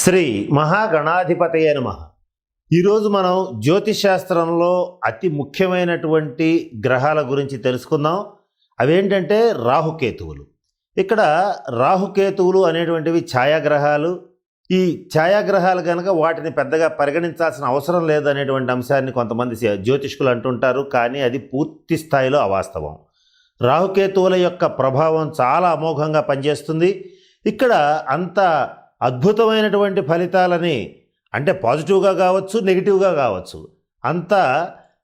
శ్రీ మహాగణాధిపతయ నమ. ఈరోజు మనం జ్యోతిష్ శాస్త్రంలో అతి ముఖ్యమైనటువంటి గ్రహాల గురించి తెలుసుకుందాం. అవేంటంటే రాహుకేతువులు. ఇక్కడ రాహుకేతువులు అనేటువంటివి ఛాయాగ్రహాలు. ఈ ఛాయాగ్రహాలు కనుక వాటిని పెద్దగా పరిగణించాల్సిన అవసరం లేదు అనేటువంటి అంశాన్ని కొంతమంది జ్యోతిష్కులు అంటుంటారు. కానీ అది పూర్తి స్థాయిలో అవాస్తవం. రాహుకేతువుల యొక్క ప్రభావం చాలా అమోఘంగా పనిచేస్తుంది. ఇక్కడ అంత అద్భుతమైనటువంటి ఫలితాలని అంటే పాజిటివ్గా కావచ్చు నెగిటివ్గా కావచ్చు అంత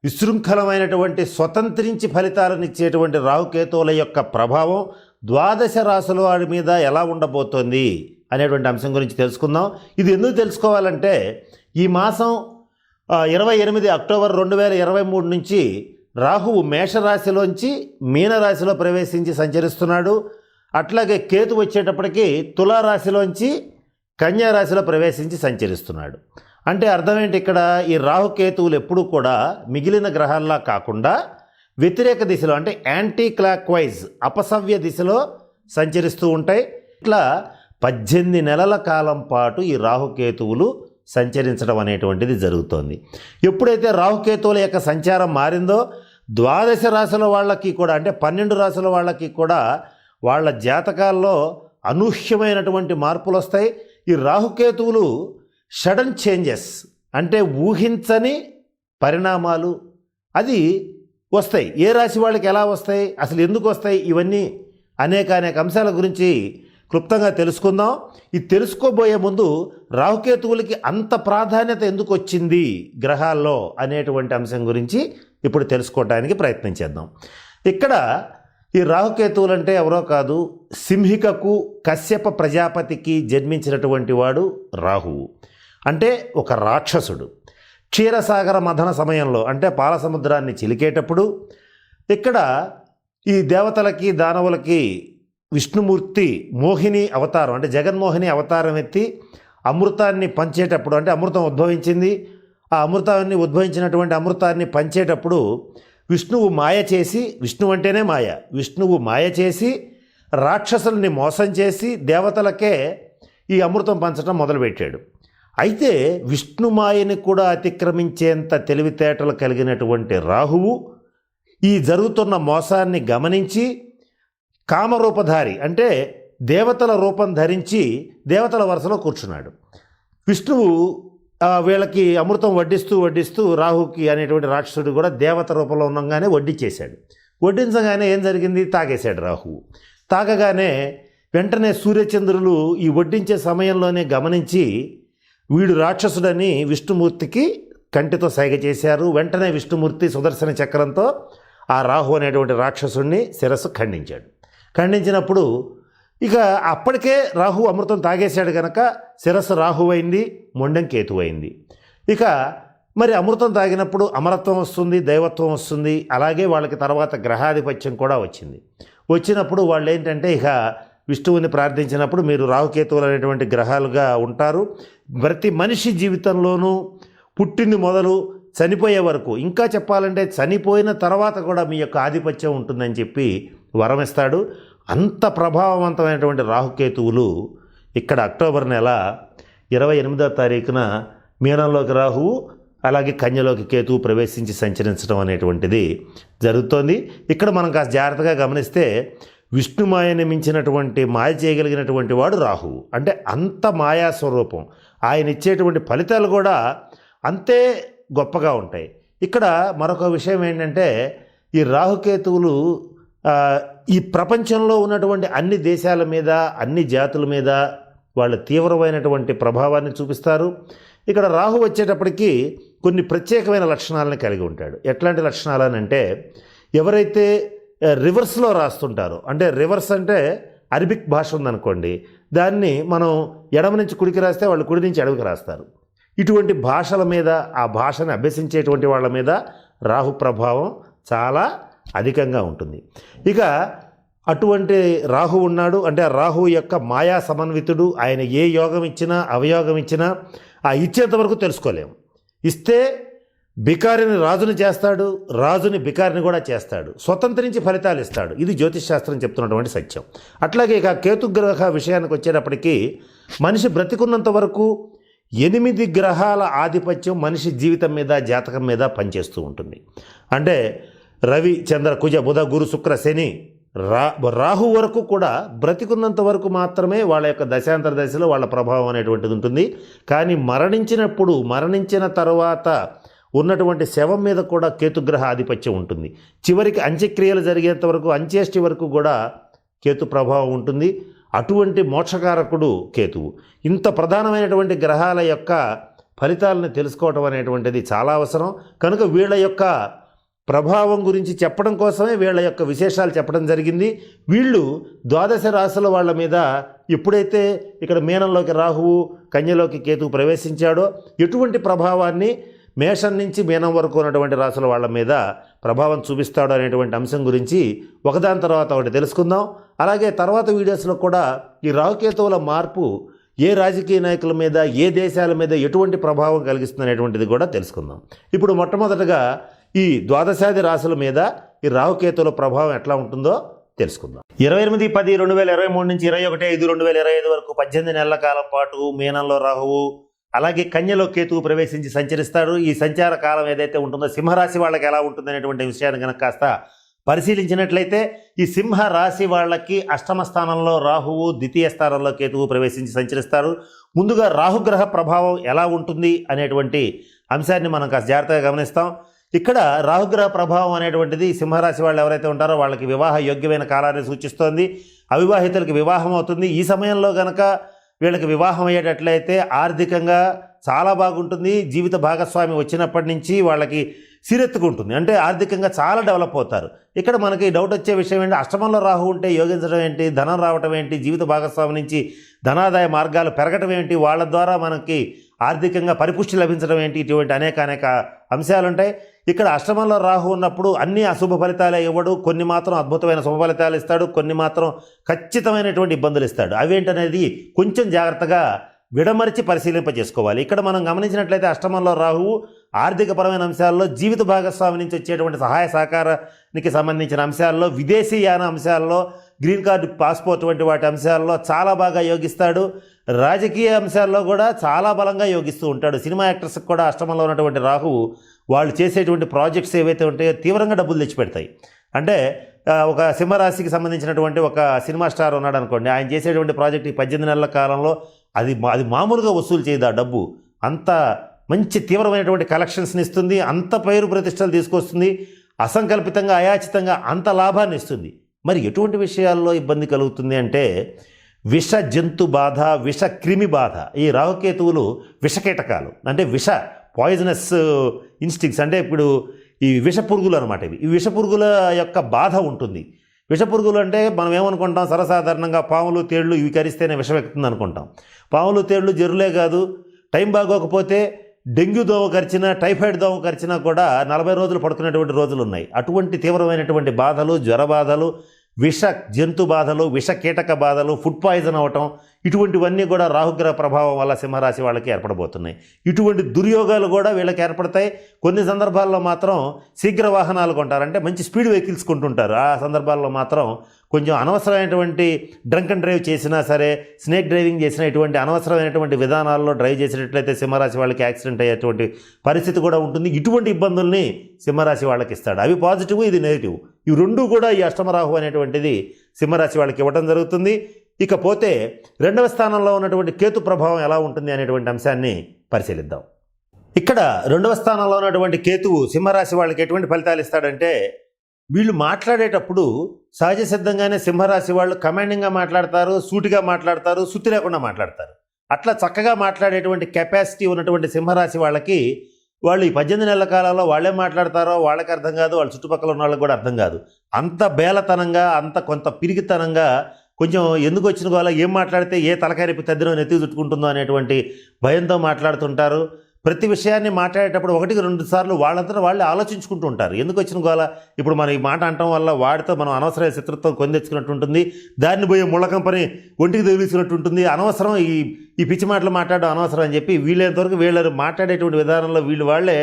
విశృంఖలమైనటువంటి స్వతంత్రించి ఫలితాలను ఇచ్చేటువంటి రాహుకేతువుల యొక్క ప్రభావం ద్వాదశ రాశుల వాడి మీద ఎలా ఉండబోతోంది అనేటువంటి అంశం గురించి తెలుసుకుందాం. ఇది ఎందుకు తెలుసుకోవాలంటే ఈ మాసం ఇరవై ఎనిమిది అక్టోబర్ రెండు వేల ఇరవై మూడు నుంచి రాహువు మేషరాశిలోంచి మీనరాశిలో ప్రవేశించి సంచరిస్తున్నాడు. అట్లాగే కేతు వచ్చేటప్పటికి తులారాశిలోంచి కన్యారాశిలో ప్రవేశించి సంచరిస్తున్నాడు. అంటే అర్థం ఏంటి ఇక్కడ? ఈ రాహుకేతువులు ఎప్పుడూ కూడా మిగిలిన గ్రహాల్లా కాకుండా వ్యతిరేక దిశలో అంటే యాంటీ క్లాక్ వైజ్ అపసవ్య దిశలో సంచరిస్తూ ఉంటాయి. ఇట్లా పద్దెనిమిది నెలల కాలం పాటు ఈ రాహుకేతువులు సంచరించడం అనేటువంటిది జరుగుతోంది. ఎప్పుడైతే రాహుకేతువుల యొక్క సంచారం మారిందో ద్వాదశ రాశుల వాళ్ళకి కూడా అంటే పన్నెండు రాశుల వాళ్ళకి కూడా వాళ్ళ జాతకాల్లో అనూహ్యమైనటువంటి మార్పులు వస్తాయి ఈ రాహుకేతువులు సడన్ చేంజెస్ అంటే ఊహించని పరిణామాలు. అది వస్తాయి. ఏ రాశి వాళ్ళకి ఎలా వస్తాయి? అసలు ఎందుకు వస్తాయి? ఇవన్నీ అనేక అనేక అంశాల గురించి క్లుప్తంగా తెలుసుకుందాం. ఇది తెలుసుకోబోయే ముందు రాహుకేతువులకి అంత ప్రాధాన్యత ఎందుకు వచ్చింది గ్రహాల్లో అనేటువంటి అంశం గురించి ఇప్పుడు తెలుసుకోవడానికి ప్రయత్నం చేద్దాం. ఇక్కడ ఈ రాహుకేతువులు అంటే ఎవరో కాదు సింహికకు కశ్యప ప్రజాపతికి జన్మించినటువంటి వాడు రాహువు. అంటే ఒక రాక్షసుడు. క్షీరసాగర మథన సమయంలో అంటే పాలసముద్రాన్ని చిలికేటప్పుడు ఇక్కడ ఈ దేవతలకి దానవులకి విష్ణుమూర్తి మోహిని అవతారం అంటే జగన్మోహిని అవతారం ఎత్తి అమృతాన్ని పంచేటప్పుడు అంటే అమృతం ఉద్భవించింది. ఆ అమృతాన్ని ఉద్భవించినటువంటి అమృతాన్ని పంచేటప్పుడు విష్ణువు మాయ చేసి విష్ణువు అంటేనే మాయ. విష్ణువు మాయ చేసి రాక్షసుల్ని మోసం చేసి దేవతలకే ఈ అమృతం పంచడం మొదలుపెట్టాడు. అయితే విష్ణుమాయని కూడా అతిక్రమించేంత తెలివితేటలు కలిగినటువంటి రాహువు ఈ జరుగుతున్న మోసాన్ని గమనించి కామరూపధారి అంటే దేవతల రూపం ధరించి దేవతల వరుసలో కూర్చున్నాడు. విష్ణువు వీళ్ళకి అమృతం వడ్డిస్తూ వడ్డిస్తూ రాహుకి అనేటువంటి రాక్షసుడు కూడా దేవత రూపంలో ఉండగానే వడ్డించేశాడు వడ్డించగానే ఏం జరిగింది? తాగేశాడు రాహువు తాగగానే వెంటనే సూర్యచంద్రులు ఈ వడ్డించే సమయంలోనే గమనించి వీడు రాక్షసుడని విష్ణుమూర్తికి కంటితో సైగ చేశారు. వెంటనే విష్ణుమూర్తి సుదర్శన చక్రంతో ఆ రాహు అనేటువంటి రాక్షసుడిని శిరస్సు ఖండించాడు. ఖండించినప్పుడు ఇక అప్పటికే రాహు అమృతం తాగేశాడు కనుక శిరస్సు రాహువైంది మొండెం కేతు అయింది ఇక మరి అమృతం తాగినప్పుడు అమరత్వం వస్తుంది దైవత్వం వస్తుంది అలాగే వాళ్ళకి తర్వాత గ్రహాధిపత్యం కూడా వచ్చింది. వచ్చినప్పుడు వాళ్ళు ఏంటంటే ఇక విష్ణువుని ప్రార్థించినప్పుడు మీరు రాహుకేతువులు అనేటువంటి గ్రహాలుగా ఉంటారు. ప్రతి మనిషి జీవితంలోనూ పుట్టింది మొదలు చనిపోయే వరకు ఇంకా చెప్పాలంటే చనిపోయిన తర్వాత కూడా మీ యొక్క ఆధిపత్యం ఉంటుందని చెప్పి వరమిస్తాడు. అంత ప్రభావవంతమైనటువంటి రాహుకేతువులు ఇక్కడ అక్టోబర్ నెల ఇరవై ఎనిమిదో తారీఖున మీనంలోకి రాహువు అలాగే కన్యలోకి కేతువు ప్రవేశించి సంచరించడం అనేటువంటిది జరుగుతోంది. ఇక్కడ మనం కాస్త జాగ్రత్తగా గమనిస్తే విష్ణుమాయని మించినటువంటి మాయ చేయగలిగినటువంటి వాడు రాహువు అంటే అంత మాయా స్వరూపం. ఆయన ఇచ్చేటువంటి ఫలితాలు కూడా అంతే గొప్పగా ఉంటాయి. ఇక్కడ మరొక విషయం ఏంటంటే ఈ రాహుకేతువులు ఈ ప్రపంచంలో ఉన్నటువంటి అన్ని దేశాల మీద అన్ని జాతుల మీద వాళ్ళ తీవ్రమైనటువంటి ప్రభావాన్ని చూపిస్తారు. ఇక్కడ రాహు వచ్చేటప్పటికి కొన్ని ప్రత్యేకమైన లక్షణాలను కలిగి ఉంటాడు. ఎట్లాంటి లక్షణాలు అని అంటే ఎవరైతే రివర్స్లో రాస్తుంటారో అంటే రివర్స్ అంటే అరబిక్ భాష ఉందనుకోండి దాన్ని మనం ఎడమ నుంచి కుడికి రాస్తే వాళ్ళు కుడి నుంచి ఎడమకి రాస్తారు. ఇటువంటి భాషల మీద ఆ భాషను అభ్యసించేటువంటి వాళ్ళ మీద రాహు ప్రభావం చాలా అధికంగా ఉంటుంది. ఇక అటువంటి రాహు ఉన్నాడు. అంటే ఆ రాహు యొక్క మాయా సమన్వితుడు. ఆయన ఏ యోగం ఇచ్చినా అవయోగం ఇచ్చినా ఆ ఇచ్చేంత వరకు తెలుసుకోలేము. ఇస్తే బికారిని రాజుని చేస్తాడు. రాజుని బికారిని కూడా చేస్తాడు. స్వతంత్రించి ఫలితాలు ఇస్తాడు. ఇది జ్యోతిష్ శాస్త్రం చెప్తున్నటువంటి సత్యం. అట్లాగే ఇక కేతుగ్రహ విషయానికి వచ్చేటప్పటికీ మనిషి బ్రతికున్నంత వరకు ఎనిమిది గ్రహాల ఆధిపత్యం మనిషి జీవితం మీద జాతకం మీద పనిచేస్తూ ఉంటుంది. అంటే రవి చంద్ర కుజ బుధ గురు శుక్ర శని రా రాహు వరకు కూడా బ్రతికున్నంత వరకు మాత్రమే వాళ్ళ యొక్క దశాంతర దశలో వాళ్ళ ప్రభావం అనేటువంటిది ఉంటుంది. కానీ మరణించినప్పుడు మరణించిన తర్వాత ఉన్నటువంటి శవం మీద కూడా కేతుగ్రహ ఆధిపత్యం ఉంటుంది. చివరికి అంత్యక్రియలు జరిగేంత వరకు అంత్యేష్టి వరకు కూడా కేతు ప్రభావం ఉంటుంది. అటువంటి మోక్షకారకుడు కేతువు. ఇంత ప్రధానమైనటువంటి గ్రహాల యొక్క ఫలితాలను తెలుసుకోవటం అనేటువంటిది చాలా అవసరం. కనుక వీళ్ళ యొక్క ప్రభావం గురించి చెప్పడం కోసమే వీళ్ళ యొక్క విశేషాలు చెప్పడం జరిగింది. వీళ్ళు ద్వాదశ రాశుల వాళ్ళ మీద ఎప్పుడైతే ఇక్కడ మీనంలోకి రాహువు కన్యలోకి కేతువు ప్రవేశించాడో ఎటువంటి ప్రభావాన్ని మేషం నుంచి మీనం వరకు ఉన్నటువంటి రాశుల వాళ్ళ మీద ప్రభావం చూపిస్తాడు అనేటువంటి అంశం గురించి ఒకదాని తర్వాత ఒకటి తెలుసుకుందాం. అలాగే తర్వాత వీడియోస్లో కూడా ఈ రాహుకేతువుల మార్పు ఏ రాజకీయ నాయకుల మీద ఏ దేశాల మీద ఎటువంటి ప్రభావం కలిగిస్తుంది అనేటువంటిది కూడా తెలుసుకుందాం. ఇప్పుడు మొట్టమొదటగా ఈ ద్వాదశాది రాశుల మీద ఈ రాహుకేతుల ప్రభావం ఎట్లా ఉంటుందో తెలుసుకుందాం. ఇరవై ఎనిమిది పది రెండు వేల ఇరవై మూడు నుంచి ఇరవై ఒకటి ఐదు రెండు వేల ఇరవై ఐదు వరకు పద్దెనిమిది నెలల కాలం పాటు మీనంలో రాహువు అలాగే కన్యలో కేతువు ప్రవేశించి సంచరిస్తాడు. ఈ సంచార కాలం ఏదైతే ఉంటుందో సింహరాశి వాళ్ళకి ఎలా ఉంటుంది అనేటువంటి విషయాన్ని కనుక కాస్త పరిశీలించినట్లయితే ఈ సింహ రాశి వాళ్ళకి అష్టమ స్థానంలో రాహువు ద్వితీయ స్థానంలో కేతువు ప్రవేశించి సంచరిస్తారు. ముందుగా రాహుగ్రహ ప్రభావం ఎలా ఉంటుంది అనేటువంటి అంశాన్ని మనం కాస్త జాగ్రత్తగా గమనిస్తాం. ఇక్కడ రాహుగ్రహ ప్రభావం అనేటువంటిది సింహరాశి వాళ్ళు ఎవరైతే ఉంటారో వాళ్ళకి వివాహ యోగ్యమైన కాలాన్ని సూచిస్తోంది. అవివాహితులకి వివాహం అవుతుంది. ఈ సమయంలో గనక వీళ్ళకి వివాహం అయ్యేటట్లయితే ఆర్థికంగా చాలా బాగుంటుంది. జీవిత భాగస్వామి వచ్చినప్పటి నుంచి వాళ్ళకి సిరెత్తుకుంటుంది. అంటే ఆర్థికంగా చాలా డెవలప్ అవుతారు. ఇక్కడ మనకి డౌట్ వచ్చే విషయం ఏంటి? అష్టమంలో రాహు ఉంటే యోగించడం ఏంటి? ధనం రావటం ఏంటి? జీవిత భాగస్వామి నుంచి ధనాదాయ మార్గాలు పెరగటం ఏంటి? వాళ్ళ ద్వారా మనకి ఆర్థికంగా పరిపుష్టి లభించడం ఏంటి? ఇటువంటి అనేక అనేక అంశాలు ఉంటాయి ఇక్కడ అష్టమంలో రాహు ఉన్నప్పుడు అన్ని అశుభ ఫలితాలే ఇవ్వడు. కొన్ని మాత్రం అద్భుతమైన శుభ ఫలితాలు ఇస్తాడు. కొన్ని మాత్రం ఖచ్చితమైనటువంటి ఇబ్బందులు ఇస్తాడు. అవేంటనేది కొంచెం జాగ్రత్తగా విడమరిచి పరిశీలింప చేసుకోవాలి ఇక్కడ మనం గమనించినట్లయితే అష్టమంలో రాహువు ఆర్థికపరమైన అంశాల్లో జీవిత భాగస్వామి నుంచి వచ్చేటువంటి సహాయ సహకారానికి సంబంధించిన అంశాల్లో విదేశీయాన అంశాల్లో గ్రీన్ కార్డు పాస్పోర్ట్ వంటి వాటి అంశాల్లో చాలా బాగా యోగిస్తాడు. రాజకీయ అంశాల్లో కూడా చాలా బలంగా యోగిస్తూ ఉంటాడు. సినిమా యాక్టర్స్కి కూడా అష్టమంలో ఉన్నటువంటి రాహువు వాళ్ళు చేసేటువంటి ప్రాజెక్ట్స్ ఏవైతే ఉంటాయో తీవ్రంగా డబ్బులు తెచ్చిపెడతాయి. అంటే ఒక సింహరాశికి సంబంధించినటువంటి ఒక సినిమా స్టార్ ఉన్నాడు అనుకోండి. ఆయన చేసేటువంటి ప్రాజెక్ట్ ఈ పద్దెనిమిది నెలల కాలంలో అది మా- అది మామూలుగా వసూలు చేయదు ఆ డబ్బు. అంత మంచి తీవ్రమైనటువంటి కలెక్షన్స్ని ఇస్తుంది. అంత పేరు ప్రతిష్టలు తీసుకొస్తుంది. అసంకల్పితంగా అయాచితంగా అంత లాభాన్ని ఇస్తుంది. మరి ఎటువంటి విషయాల్లో ఇబ్బంది కలుగుతుంది అంటే విష జంతు బాధ విష క్రిమి బాధ ఈ రాహుకేతువులు విషకీటకాలు అంటే విష పాయిజనస్ ఇన్స్టిక్స్ uh, అంటే ఇప్పుడు ఈ విష పురుగులు అనమాట ఇవి. ఈ విష పురుగుల యొక్క బాధ ఉంటుంది. విష పురుగులు అంటే మనం ఏమనుకుంటాం? సర్వసాధారణంగా పాములు తేళ్ళు ఇవి కరిస్తేనే విషం ఎక్కుతుంది అనుకుంటాం. పాములు తేళ్ళు జరులే కాదు. టైం బాగోకపోతే డెంగ్యూ దోమ కరిచినా టైఫాయిడ్ దోమ కరిచినా కూడా నలభై రోజులు పడుకునేటువంటి రోజులు ఉన్నాయి. అటువంటి తీవ్రమైనటువంటి బాధలు జ్వర బాధలు విష జంతు బాధలు విష కీటక బాధలు ఫుడ్ పాయిజన్ అవటం ఇటువంటివన్నీ కూడా రాహుగ్రహ ప్రభావం వల్ల సింహరాశి వాళ్ళకి ఏర్పడబోతున్నాయి. ఇటువంటి దుర్యోగాలు కూడా వీళ్ళకి ఏర్పడతాయి. కొన్ని సందర్భాల్లో మాత్రం శీఘ్ర వాహనాలు కొంటారంటే మంచి స్పీడ్ వెహికల్స్ కొంటుంటారు. ఆ సందర్భాల్లో మాత్రం కొంచెం అనవసరమైనటువంటి డ్రంక్ అండ్ డ్రైవ్ చేసినా సరే స్నేక్ డ్రైవింగ్ చేసినా ఇటువంటి అనవసరమైనటువంటి విధానాల్లో డ్రైవ్ చేసినట్లయితే సింహరాశి వాళ్ళకి యాక్సిడెంట్ అయ్యేటువంటి పరిస్థితి కూడా ఉంటుంది. ఇటువంటి ఇబ్బందుల్ని సింహరాశి వాళ్ళకి ఇస్తాడు. అవి పాజిటివ్ ఇది నెగిటివ్. ఇవి రెండు కూడా ఈ అష్టమరాహు అనేటువంటిది సింహరాశి వాళ్ళకి ఇవ్వడం జరుగుతుంది. ఇకపోతే రెండవ స్థానంలో ఉన్నటువంటి కేతు ప్రభావం ఎలా ఉంటుంది అనేటువంటి అంశాన్ని పరిశీలిద్దాం. ఇక్కడ రెండవ స్థానంలో ఉన్నటువంటి కేతువు సింహరాశి వాళ్ళకి ఎటువంటి ఫలితాలు ఇస్తాడంటే వీళ్ళు మాట్లాడేటప్పుడు సహజ సిద్ధంగానే సింహరాశి వాళ్ళు కమాండింగ్గా మాట్లాడతారు సూటిగా మాట్లాడతారు సుత్తి లేకుండా మాట్లాడతారు. అట్లా చక్కగా మాట్లాడేటువంటి కెపాసిటీ ఉన్నటువంటి సింహరాశి వాళ్ళకి వాళ్ళు ఈ పద్దెనిమిది నెలల కాలంలో వాళ్ళే మాట్లాడతారో వాళ్ళకి అర్థం కాదు వాళ్ళ చుట్టుపక్కల ఉన్న వాళ్ళకి కూడా అర్థం కాదు. అంత బేలతనంగా అంత కొంత పిరిగితనంగా కొంచెం ఎందుకు వచ్చిన వాళ్ళ ఏం మాట్లాడితే ఏ తలకాయ రేపు తద్దినో నెత్తి చుట్టుకుంటుందో అనేటువంటి భయంతో మాట్లాడుతుంటారు. ప్రతి విషయాన్ని మాట్లాడేటప్పుడు ఒకటికి రెండు సార్లు వాళ్ళంతా వాళ్ళే ఆలోచించుకుంటూ ఉంటారు. ఎందుకు వచ్చిన గోల? ఇప్పుడు మనం ఈ మాట అనటం వల్ల వాడితో మనం అనవసరమైన శత్రుత్వం కొందెచ్చుకున్నట్టు ఉంటుంది. దాన్ని పోయే ముళ్ళకం పని ఒంటికి తగిలించినట్టు ఉంటుంది. అనవసరం ఈ ఈ పిచ్చి మాటలు మాట్లాడడం అనవసరం అని చెప్పి వీళ్ళంతవరకు వీళ్ళు మాట్లాడేటువంటి విధానంలో వీళ్ళు వాళ్ళే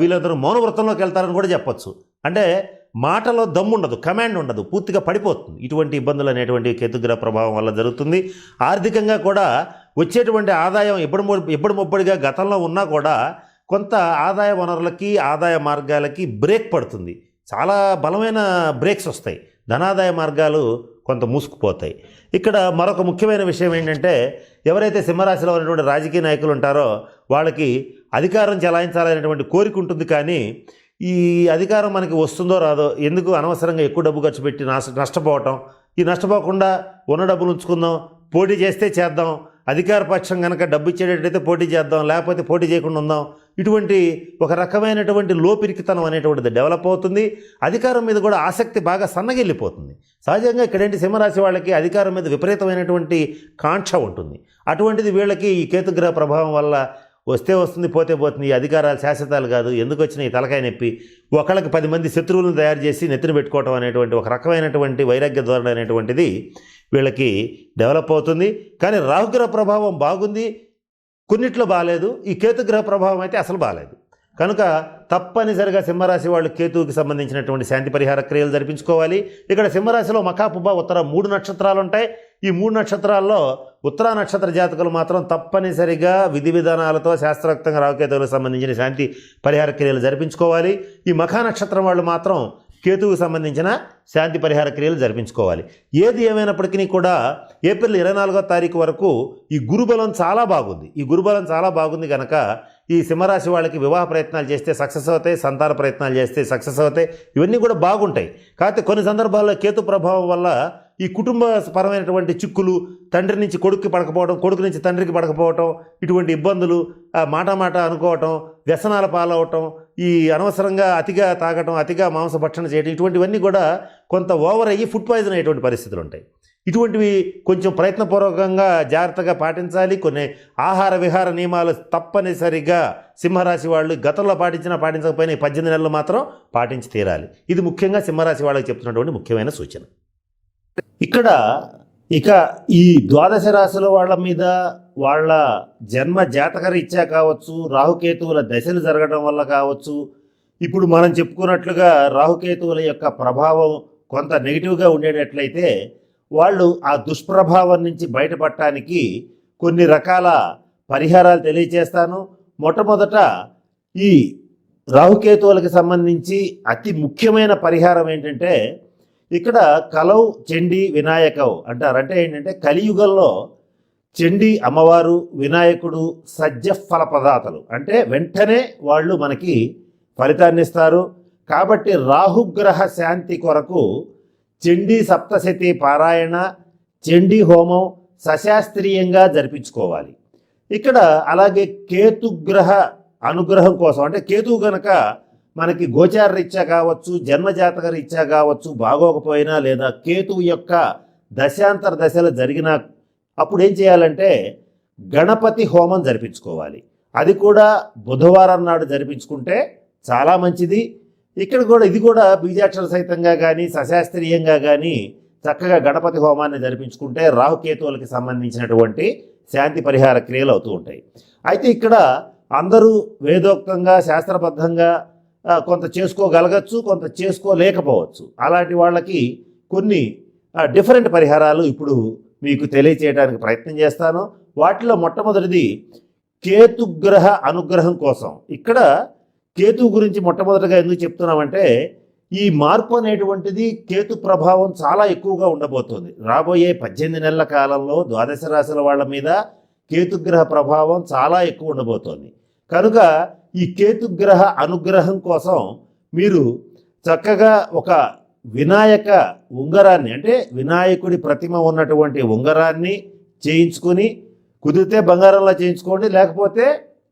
వీళ్ళందరూ మౌనవృత్తంలోకి వెళ్తారని కూడా చెప్పొచ్చు. అంటే మాటలో దమ్ము ఉండదు కమాండ్ ఉండదు పూర్తిగా పడిపోతుంది. ఇటువంటి ఇబ్బందులు అనేటువంటి కేతుగ్రహ ప్రభావం వల్ల జరుగుతుంది. ఆర్థికంగా కూడా వచ్చేటువంటి ఆదాయం ఎప్పుడు ఎప్పుడు మొబ్బడిగా గతంలో ఉన్నా కూడా కొంత ఆదాయ వనరులకి ఆదాయ మార్గాలకి బ్రేక్ పడుతుంది. చాలా బలమైన బ్రేక్స్ వస్తాయి. ధనాదాయ మార్గాలు కొంత మూసుకుపోతాయి. ఇక్కడ మరొక ముఖ్యమైన విషయం ఏంటంటే ఎవరైతే సింహరాశిలో ఉన్నటువంటి రాజకీయ నాయకులు ఉంటారో వాళ్ళకి అధికారం చెలాయించాలనేటువంటి కోరిక ఉంటుంది కానీ ఈ అధికారం మనకి వస్తుందో రాదో ఎందుకు అనవసరంగా ఎక్కువ డబ్బు ఖర్చు పెట్టి నష్ట నష్టపోవటం? ఈ నష్టపోకుండా ఉన్న డబ్బులు ఉంచుకుందాం పోటీ చేస్తే చేద్దాం అధికార పక్షం కనుక డబ్బు ఇచ్చేటట్టయితే పోటీ చేద్దాం లేకపోతే పోటీ చేయకుండా ఉందాం. ఇటువంటి ఒక రకమైనటువంటి లోపిరికితనం అనేటువంటిది డెవలప్ అవుతుంది. అధికారం మీద కూడా ఆసక్తి బాగా సన్నగిల్లిపోతుంది. సహజంగా ఇక్కడేంటి సింహరాశి వాళ్ళకి అధికారం మీద విపరీతమైనటువంటి కాంక్ష ఉంటుంది. అటువంటిది వీళ్ళకి ఈ కేతుగ్రహ ప్రభావం వల్ల వస్తే వస్తుంది పోతే పోతుంది ఈ అధికారాలు శాశ్వతాలు కాదు ఎందుకు వచ్చిన ఈ తలకాయ నొప్పి? ఒకళ్ళకి పది మంది శత్రువులను తయారు చేసి నెత్తిన పెట్టుకోవటం అనేటువంటి ఒక రకమైనటువంటి వైరాగ్య ధోరణి అనేటువంటిది వీళ్ళకి డెవలప్ అవుతుంది. కానీ రాహుగ్రహ ప్రభావం బాగుంది కొన్నిట్లో బాగాలేదు ఈ కేతుగ్రహ ప్రభావం అయితే అసలు బాగాలేదు కనుక తప్పనిసరిగా సింహరాశి వాళ్ళు కేతువుకి సంబంధించినటువంటి శాంతి పరిహార క్రియలు జరిపించుకోవాలి. ఇక్కడ సింహరాశిలో మకాపుబ్బ ఉత్తర మూడు నక్షత్రాలు ఉంటాయి. ఈ మూడు నక్షత్రాల్లో ఉత్తరా నక్షత్ర జాతకులు మాత్రం తప్పనిసరిగా విధి విధానాలతో శాస్త్రోక్తంగా రావుకేతువులకు సంబంధించిన శాంతి పరిహార క్రియలు జరిపించుకోవాలి. ఈ మఖా నక్షత్రం వాళ్ళు మాత్రం కేతువుకు సంబంధించిన శాంతి పరిహార క్రియలు జరిపించుకోవాలి. ఏది ఏమైనప్పటికీ కూడా ఏప్రిల్ ఇరవై నాలుగో తారీఖు వరకు ఈ గురుబలం చాలా బాగుంది. ఈ గురుబలం చాలా బాగుంది కనుక ఈ సింహరాశి వాళ్ళకి వివాహ ప్రయత్నాలు చేస్తే సక్సెస్ అవుతాయి సంతాన ప్రయత్నాలు చేస్తే సక్సెస్ అవుతాయి. ఇవన్నీ కూడా బాగుంటాయి. కాకపోతే కొన్ని సందర్భాల్లో కేతు ప్రభావం వల్ల ఈ కుటుంబ పరమైనటువంటి చిక్కులు తండ్రి నుంచి కొడుక్కి పడకపోవడం కొడుకు నుంచి తండ్రికి పడకపోవటం ఇటువంటి ఇబ్బందులు మాట మాట అనుకోవటం వ్యసనాల పాలవటం ఈ అనవసరంగా అతిగా తాగటం అతిగా మాంస భక్షణ చేయడం ఇటువంటివన్నీ కూడా కొంత ఓవర్ అయ్యి ఫుడ్ పాయిజన్ అయ్యేటువంటి పరిస్థితులు ఉంటాయి. ఇటువంటివి కొంచెం ప్రయత్నపూర్వకంగా జాగ్రత్తగా పాటించాలి. కొన్ని ఆహార విహార నియమాలు తప్పనిసరిగా సింహరాశి వాళ్ళు గతంలో పాటించినా పాటించకపోయినా ఈ పద్దెనిమిది నెలలు మాత్రం పాటించి తీరాలి. ఇది ముఖ్యంగా సింహరాశి వాళ్ళకి చెప్తున్నటువంటి ముఖ్యమైన సూచన. ఇక్కడ ఇక ఈ ద్వాదశ రాశుల వాళ్ళ మీద వాళ్ళ జన్మ జాతకర ఇచ్చా కావచ్చు రాహుకేతువుల దశలు జరగడం వల్ల కావచ్చు. ఇప్పుడు మనం చెప్పుకున్నట్లుగా రాహుకేతువుల యొక్క ప్రభావం కొంత నెగిటివ్గా ఉండేటట్లయితే వాళ్ళు ఆ దుష్ప్రభావం నుంచి బయటపడటానికి కొన్ని రకాల పరిహారాలు తెలియచేస్తాను. మొట్టమొదట ఈ రాహుకేతువులకు సంబంధించి అతి ముఖ్యమైన పరిహారం ఏంటంటే ఇక్కడ కలౌ చెండి వినాయకవ్ అంటారు అంటే ఏంటంటే కలియుగంలో చండి అమ్మవారు వినాయకుడు సజ్జ ఫల అంటే వెంటనే వాళ్ళు మనకి ఫలితాన్ని ఇస్తారు కాబట్టి రాహుగ్రహ శాంతి కొరకు చండీ సప్తశతి పారాయణ చండీ హోమం సశాస్త్రీయంగా జరిపించుకోవాలి. ఇక్కడ అలాగే కేతుగ్రహ అనుగ్రహం కోసం అంటే కేతువు గనక మనకి గోచార రీత్యా కావచ్చు జన్మజాతక రీత్యా కావచ్చు బాగోకపోయినా లేదా కేతువు యొక్క దశాంతర దశలు జరిగిన అప్పుడు ఏం చేయాలంటే గణపతి హోమం జరిపించుకోవాలి. అది కూడా బుధవారం నాడు జరిపించుకుంటే చాలా మంచిది. ఇక్కడ కూడా ఇది కూడా బీజాక్షర సహితంగా కానీ సశాస్త్రీయంగా కానీ చక్కగా గణపతి హోమాన్ని జరిపించుకుంటే రాహుకేతువులకి సంబంధించినటువంటి శాంతి పరిహార క్రియలు అవుతూ ఉంటాయి. అయితే ఇక్కడ అందరూ వేదోక్తంగా శాస్త్రబద్ధంగా కొంత చేసుకోగలగచ్చు కొంత చేసుకోలేకపోవచ్చు. అలాంటి వాళ్ళకి కొన్ని డిఫరెంట్ పరిహారాలు ఇప్పుడు మీకు తెలియచేయడానికి ప్రయత్నం చేస్తాను. వాటిలో మొట్టమొదటిది కేతుగ్రహ అనుగ్రహం కోసం. ఇక్కడ కేతు గురించి మొట్టమొదటిగా ఎందుకు చెప్తున్నామంటే ఈ మార్పు అనేటువంటిది కేతు ప్రభావం చాలా ఎక్కువగా ఉండబోతోంది. రాబోయే పద్దెనిమిది నెలల కాలంలో ద్వాదశ రాశుల వాళ్ళ మీద కేతుగ్రహ ప్రభావం చాలా ఎక్కువ ఉండబోతోంది. కనుక ఈ కేతుగ్రహ అనుగ్రహం కోసం మీరు చక్కగా ఒక వినాయక ఉంగరాన్ని అంటే వినాయకుడి ప్రతిమ ఉన్నటువంటి ఉంగరాన్ని చేయించుకొని కుదిరితే బంగారంలో చేయించుకోండి లేకపోతే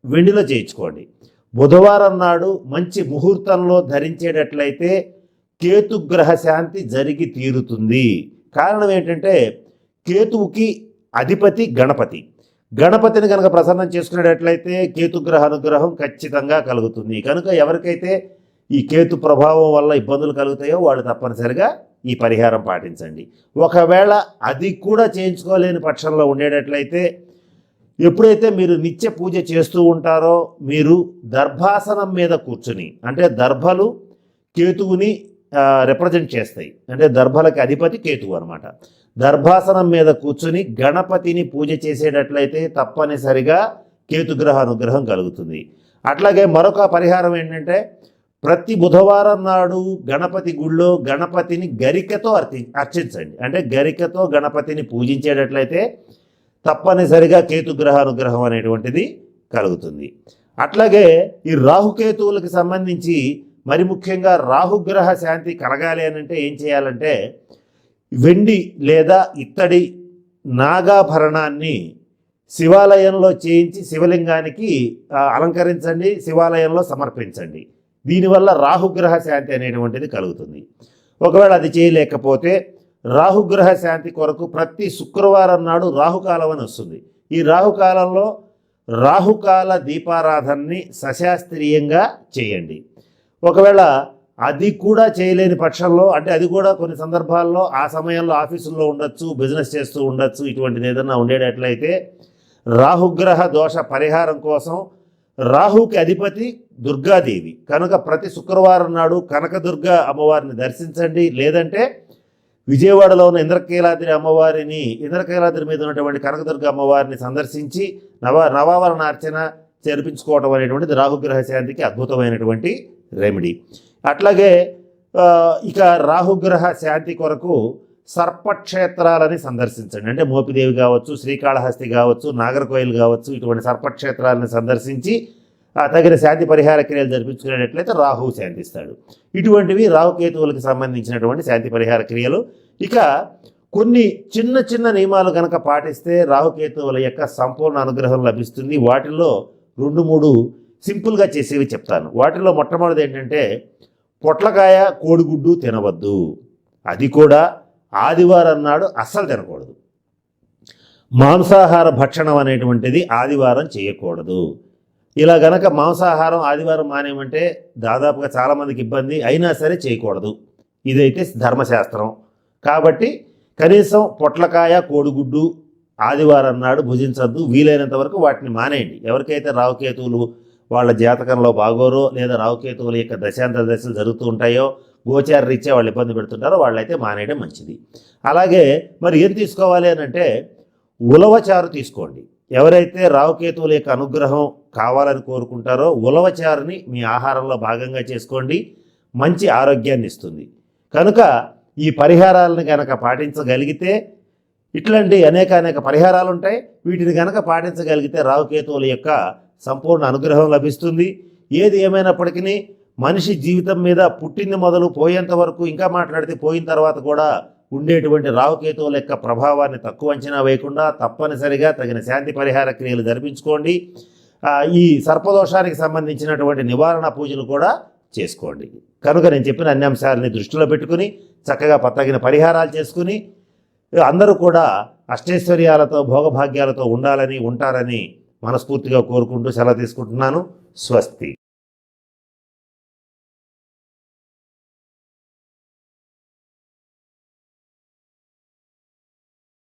వెండిలో చేయించుకోండి. బుధవారం నాడు మంచి ముహూర్తంలో ధరించేటట్లయితే కేతుగ్రహ శాంతి జరిగి తీరుతుంది. కారణం ఏంటంటే కేతువుకి అధిపతి గణపతి. గణపతిని కనుక ప్రసన్నం చేసుకునేటట్లయితే కేతుగ్రహ అనుగ్రహం ఖచ్చితంగా కలుగుతుంది. కనుక ఎవరికైతే ఈ కేతు ప్రభావం వల్ల ఇబ్బందులు కలుగుతాయో వాళ్ళు తప్పనిసరిగా ఈ పరిహారం పాటించండి. ఒకవేళ అది కూడా చేయించుకోలేని పక్షంలో ఉండేటట్లయితే ఎప్పుడైతే మీరు నిత్య పూజ చేస్తూ ఉంటారో మీరు దర్భాసనం మీద కూర్చుని అంటే దర్భలు కేతువుని రిప్రజెంట్ చేస్తాయి. అంటే దర్భలకి అధిపతి కేతువు అనమాట గర్భాసనం మీద కూర్చుని గణపతిని పూజ చేసేటట్లయితే తప్పనిసరిగా కేతుగ్రహ అనుగ్రహం కలుగుతుంది. అట్లాగే మరొక పరిహారం ఏంటంటే ప్రతి బుధవారం నాడు గణపతి గుళ్ళో గణపతిని గరికతో అర్చి అర్చించండి. అంటే గరికతో గణపతిని పూజించేటట్లయితే తప్పనిసరిగా కేతుగ్రహ అనుగ్రహం అనేటువంటిది కలుగుతుంది. అట్లాగే ఈ రాహుకేతువులకు సంబంధించి మరి ముఖ్యంగా రాహుగ్రహ శాంతి కలగాలి అని అంటే ఏం చేయాలంటే వెండి లేదా ఇత్తడి నాగాభరణాన్ని శివాలయంలో చేయించి శివలింగానికి అలంకరించండి శివాలయంలో సమర్పించండి. దీనివల్ల రాహుగ్రహ శాంతి అనేటువంటిది కలుగుతుంది. ఒకవేళ అది చేయలేకపోతే రాహుగ్రహ శాంతి కొరకు ప్రతి శుక్రవారం నాడు రాహుకాలం అని వస్తుంది. ఈ రాహుకాలంలో రాహుకాల దీపారాధనని సశాస్త్రీయంగా చేయండి. ఒకవేళ అది కూడా చేయలేని పక్షంలో అంటే అది కూడా కొన్ని సందర్భాల్లో ఆ సమయంలో ఆఫీసుల్లో ఉండొచ్చు బిజినెస్ చేస్తూ ఉండొచ్చు ఇటువంటిది ఏదైనా ఉండేటట్లయితే రాహుగ్రహ దోష పరిహారం కోసం రాహుకి అధిపతి దుర్గాదేవి. కనుక ప్రతి శుక్రవారం నాడు కనకదుర్గ అమ్మవారిని దర్శించండి. లేదంటే విజయవాడలో ఉన్న ఇంద్రకీలాద్రి అమ్మవారిని ఇంద్రకీలాద్రి మీద ఉన్నటువంటి కనకదుర్గ అమ్మవారిని సందర్శించి నవ నవావరణ అర్చన చేర్పించుకోవటం అనేటువంటిది రాహుగ్రహ శాంతికి అద్భుతమైనటువంటి రెమెడీ అట్లాగే ఇక రాహుగ్రహ శాంతి కొరకు సర్పక్షేత్రాలని సందర్శించండి. అంటే మోపిదేవి కావచ్చు శ్రీకాళహస్తి కావచ్చు నాగర్కోయిల్ కావచ్చు ఇటువంటి సర్పక్షేత్రాలను సందర్శించి తగిన శాంతి పరిహార క్రియలు జరిపించుకునేటట్లయితే రాహు శాంతిస్తాడు. ఇటువంటివి రాహుకేతువులకు సంబంధించినటువంటి శాంతి పరిహార క్రియలు. ఇక కొన్ని చిన్న చిన్న నియమాలు కనుక పాటిస్తే రాహుకేతువుల యొక్క సంపూర్ణ అనుగ్రహం లభిస్తుంది. వాటిల్లో రెండు మూడు సింపుల్గా చేసేవి చెప్తాను. వాటిలో మొట్టమొదటిది ఏంటంటే పొట్లకాయ కోడిగుడ్డు తినవద్దు. అది కూడా ఆదివారం నాడు అస్సలు తినకూడదు. మాంసాహార భక్షణం అనేటువంటిది ఆదివారం చేయకూడదు. ఇలా గనక మాంసాహారం ఆదివారం మానేమంటే దాదాపుగా చాలామందికి ఇబ్బంది అయినా సరే చేయకూడదు. ఇదైతే ధర్మశాస్త్రం. కాబట్టి కనీసం పొట్లకాయ కోడిగుడ్డు ఆదివారం నాడు భుజించద్దు వీలైనంత వరకు వాటిని మానేయండి. ఎవరికైతే రావుకేతువులు వాళ్ళ జాతకంలో బాగోరో లేదా రావుకేతువుల యొక్క దశాంతర దశలు జరుగుతూ ఉంటాయో గోచార రీత్యా వాళ్ళు ఇబ్బంది పెడుతుంటారో వాళ్ళైతే మానేయడం మంచిది. అలాగే మరి ఏం తీసుకోవాలి అని అంటే ఉలవచారు తీసుకోండి. ఎవరైతే రావుకేతువుల యొక్క అనుగ్రహం కావాలని కోరుకుంటారో ఉలవచారుని మీ ఆహారంలో భాగంగా చేసుకోండి. మంచి ఆరోగ్యాన్ని ఇస్తుంది. కనుక ఈ పరిహారాలను కనుక పాటించగలిగితే ఇట్లాంటి అనేక అనేక పరిహారాలు ఉంటాయి వీటిని కనుక పాటించగలిగితే రావుకేతువుల యొక్క సంపూర్ణ అనుగ్రహం లభిస్తుంది. ఏది ఏమైనప్పటికీ మనిషి జీవితం మీద పుట్టింది మొదలు పోయేంత వరకు ఇంకా మాట్లాడితే పోయిన తర్వాత కూడా ఉండేటువంటి రావుకేతువుల యొక్క ప్రభావాన్ని తక్కువ అంచనా వేయకుండా తప్పనిసరిగా తగిన శాంతి పరిహార క్రియలు జరిపించుకోండి. ఈ సర్పదోషానికి సంబంధించినటువంటి నివారణ పూజలు కూడా చేసుకోండి. కనుక నేను చెప్పిన అన్ని అంశాలని దృష్టిలో పెట్టుకుని చక్కగా తగిన పరిహారాలు చేసుకుని అందరూ కూడా అష్టైశ్వర్యాలతో భోగభాగ్యాలతో ఉండాలని ఉంటారని మనస్ఫూర్తిగా కోరుకుంటూ సెలవు తీసుకుంటున్నాను. స్వస్తి.